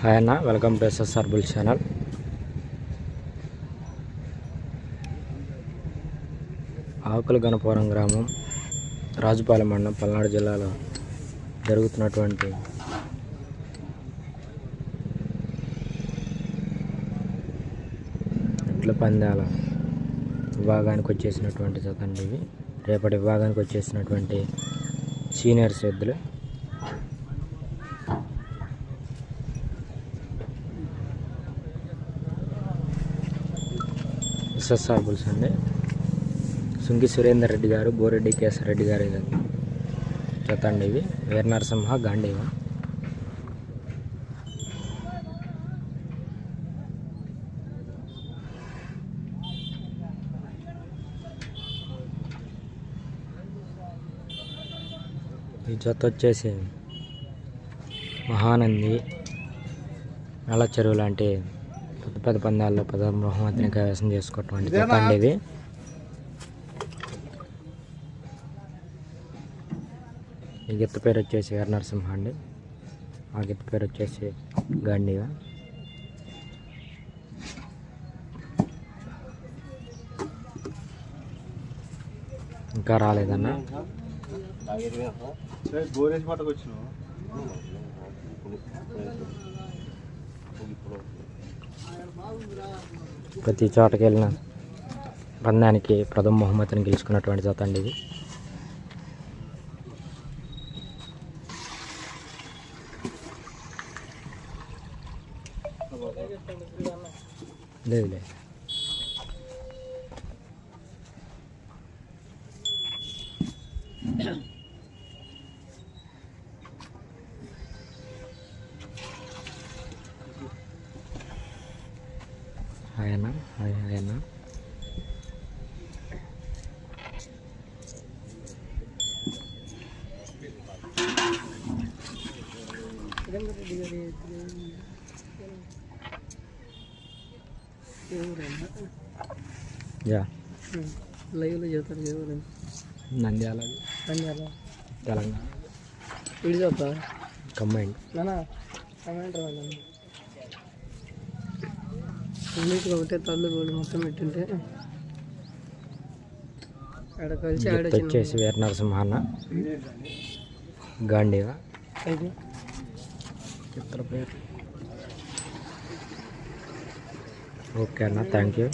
Hi అన్న welcome to SSR bull channel. Akula Ganapuram గ్రామం రాజుపాలెం మండలం పల్నాడు జిల్లాలో జరుగుతున్నటువంటి ఎట్ల పందాల విభాగానికి వచ్చేసినటువంటి చదండి ఇవి. రేపటి విభాగానికి వచ్చేసినటువంటి సీనియర్స్ ఎద్దులు. ఎస్ఎస్ఆర్ అండి సుంగి సురేందర్ రెడ్డి గారు బోరెడ్డి కేసర్ రెడ్డి గారు చెత్తండి ఇవి. వీర నరసింహ గాంధీవ ఈ జత వచ్చేసి మహానంది నల్ల చెరువు లాంటి పెద్ద పెద్ద పందాల్లో పద బహుమతిని కైవసం చేసుకోవటం అండి ఇది. ఈ గిత్త పేరు వచ్చేసి వీర నరసింహ అండి. ఆ గిత్త పేరు వచ్చేసి గాంధీగా ఇంకా రాలేదన్న? ప్రతి చోటకి వెళ్ళిన పందానికి ప్రథమ బహుమతిని గెలుచుకున్నటువంటి జత అండి ఇది. లేదు లేదు. హాయ్ అన్న హాయ్ హాయ్ అన్న యా లైవ్లో చెప్తారు ఎవరు నంద్యాల నంద్యాల తెలంగాణ వీడు చెప్తా కంబైండ్ నానా కమెంట్ రావాలి అన్నిటికీ ఒకటే తల్లు గోళ్ళు మొత్తం పెట్టింటే ఆడ కలిసి ఆడ గిఫ్ట్ వచ్చేసి వీర నరసింహ అన్న చిత్ర పేరు ఓకే అన్న థ్యాంక్ యూ